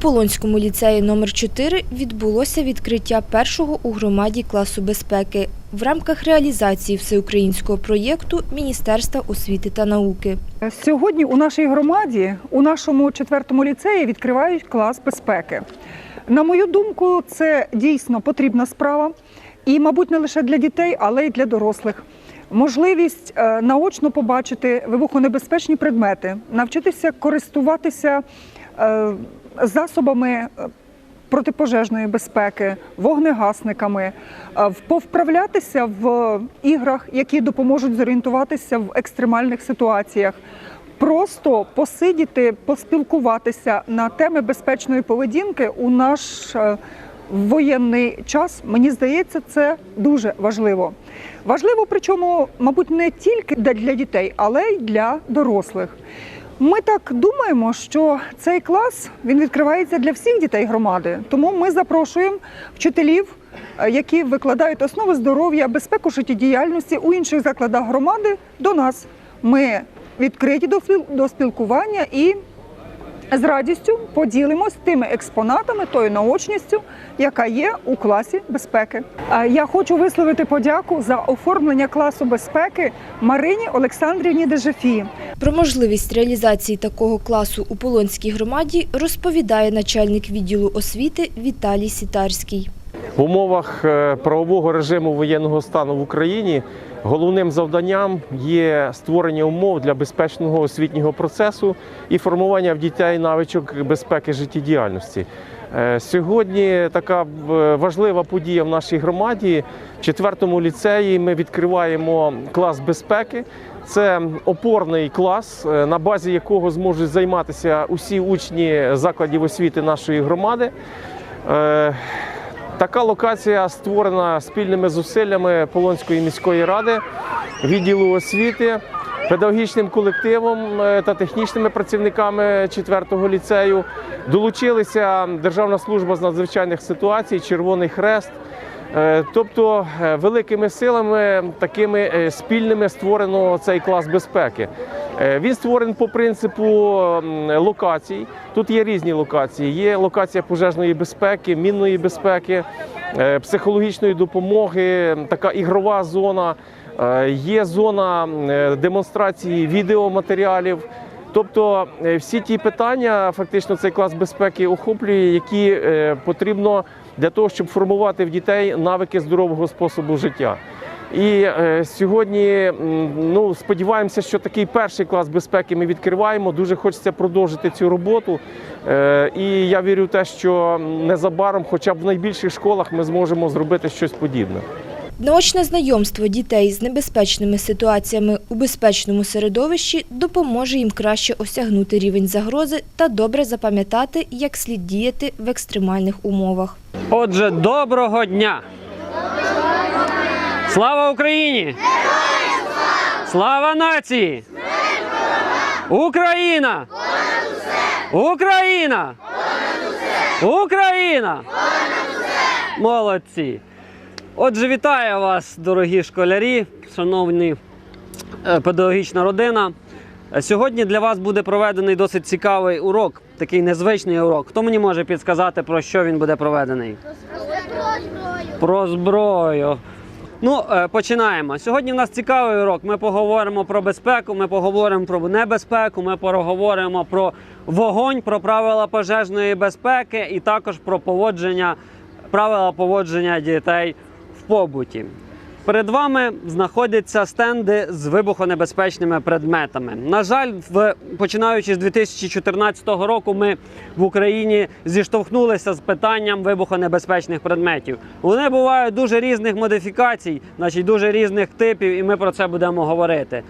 Полонському ліцеї номер 4 відбулося відкриття першого у громаді класу безпеки в рамках реалізації всеукраїнського проєкту Міністерства освіти та науки. Сьогодні у нашій громаді, у нашому четвертому ліцеї відкривають клас безпеки. На мою думку, це дійсно потрібна справа, і, мабуть, не лише для дітей, але й для дорослих. Можливість е, наочно побачити вибухонебезпечні предмети, навчитися користуватися е, засобами е, протипожежної безпеки, вогнегасниками, е, повправлятися в іграх, які допоможуть зорієнтуватися в екстремальних ситуаціях. Просто посидіти, поспілкуватися на теми безпечної поведінки у наш е, воєнний час, мені здається, це дуже важливо. Важливо, причому, мабуть, не тільки для для дітей, але й для дорослих. Ми так думаємо, що цей клас він відкривається для всіх дітей громади. Тому ми запрошуємо вчителів, е, які викладають основи здоров'я, безпеку життєдіяльності у інших закладах громади до нас. Ми відкриті до до спілкування і з радістю поділимось тими експонатами, тою наочністю, яка є у класі безпеки. Я хочу висловити подяку за оформлення класу безпеки Марині Олександрівні Дежефі. Про можливість реалізації такого класу у Полонській громаді розповідає начальник відділу освіти Віталій Сітарський. В умовах е, правового режиму воєнного стану в Україні головним завданням є створення умов для безпечного освітнього процесу і формування в дітей навичок безпеки життєдіяльності. Е, Сьогодні така е, важлива подія в нашій громаді. В четвертому ліцеї ми відкриваємо клас безпеки. Це опорний клас, е, на базі якого зможуть займатися усі учні закладів освіти нашої громади. Така локація створена спільними зусиллями Полонської міської ради, відділу освіти, педагогічним колективом е, та технічними працівниками 4-го ліцею. Долучилися Державна служба з надзвичайних ситуацій, Червоний Хрест. Е, Тобто е, великими силами такими е, спільними створено цей клас безпеки. Він створений по принципу локацій. Тут є різні локації. Є локація пожежної безпеки, мінної безпеки, психологічної допомоги, така ігрова зона. Є зона демонстрації відеоматеріалів. Тобто всі ті питання, фактично, цей клас безпеки охоплює, які потрібно для того, щоб формувати в дітей навики здорового способу життя. І е, сьогодні ну, сподіваємося, що такий перший клас безпеки ми відкриваємо. Дуже хочеться продовжити цю роботу. Е, і я вірю в те, що незабаром, хоча б в найбільших школах, ми зможемо зробити щось подібне. Наочне знайомство дітей з небезпечними ситуаціями у безпечному середовищі допоможе їм краще осягнути рівень загрози та добре запам'ятати, як слід діяти в екстремальних умовах. Отже, доброго дня! Слава Україні! Слава нації! Україна! Україна! Україна! Молодці! Отже, вітаю вас, дорогі школярі, шановні е, педагогічна родина. Сьогодні для вас буде проведений досить цікавий урок, такий незвичний урок. Хто мені може підсказати, про що він буде проведений? Про зброю. Ну, е, починаємо. Сьогодні в нас цікавий урок. Ми поговоримо про безпеку, ми поговоримо про небезпеку, ми поговоримо про вогонь, про правила пожежної безпеки і також про поводження, правила поводження дітей побуті. Перед вами знаходяться стенди з вибухонебезпечними предметами. На жаль, в починаючи з 2014 року, ми в Україні зіштовхнулися з питанням вибухонебезпечних предметів. Вони бувають дуже різних модифікацій, значить дуже різних типів, і ми про це будемо говорити.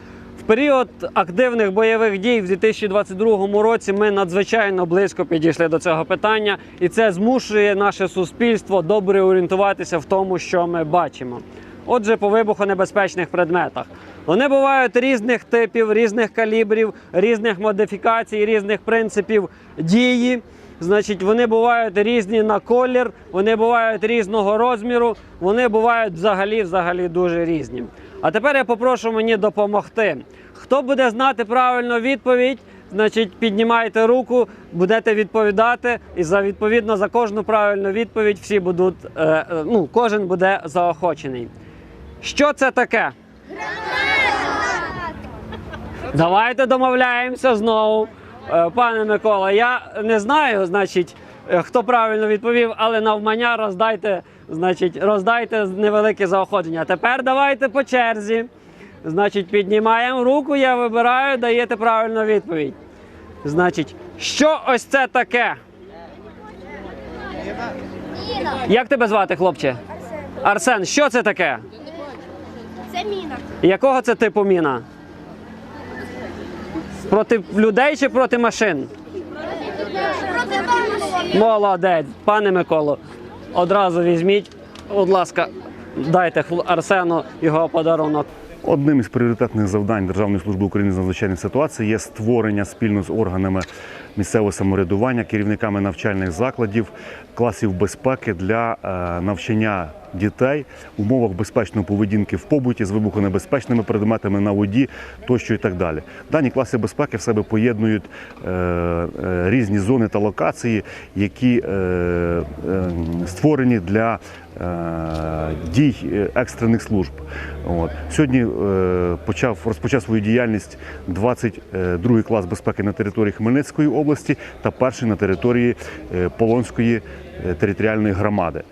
Період активних бойових дій в 2022 році ми надзвичайно близько підійшли до цього питання, і це змушує наше суспільство добре орієнтуватися в тому, що ми бачимо. Отже, по вибухонебезпечних предметах. Вони бувають різних типів, різних калібрів, різних модифікацій, різних принципів дії. Значить, вони бувають різні на колір, вони бувають різного розміру, вони бувають взагалі, взагалі дуже різні. А тепер я попрошу мені допомогти. Хто буде знати правильну відповідь, значить, піднімаєте руку, будете відповідати, і за відповідно за кожну правильну відповідь всі будуть, е, е, ну, кожен буде заохочений. Що це таке? Давайте домовляємося знову. Е, Пане Микола, я не знаю, значить, е, хто правильно відповів, але навмання роздайте, значить, роздайте невелике заохочення. Тепер давайте по черзі. Значить, піднімаємо руку, я вибираю, даєте правильну відповідь. Значить, що ось це таке? Як тебе звати, хлопче? Арсен, що це таке? Це міна. Якого це типу міна? Проти людей чи проти машин? Проти вас. Молодець, пане Миколо. Одразу візьміть, будь ласка, дайте Арсену його подарунок. Одним із пріоритетних завдань Державної служби України з надзвичайних ситуацій є створення спільно з органами місцевого самоврядування, керівниками навчальних закладів, класів безпеки для е, навчання дітей в умовах безпечної поведінки в побуті з вибухонебезпечними предметами на воді тощо і так далі. Дані класи безпеки в себе поєднують е, е, різні зони та локації, які створені для дій екстрених служб. От. Сьогодні почав, розпочав свою діяльність 22 клас безпеки на території Хмельницької області та перший на території е, Полонської е, територіальної громади.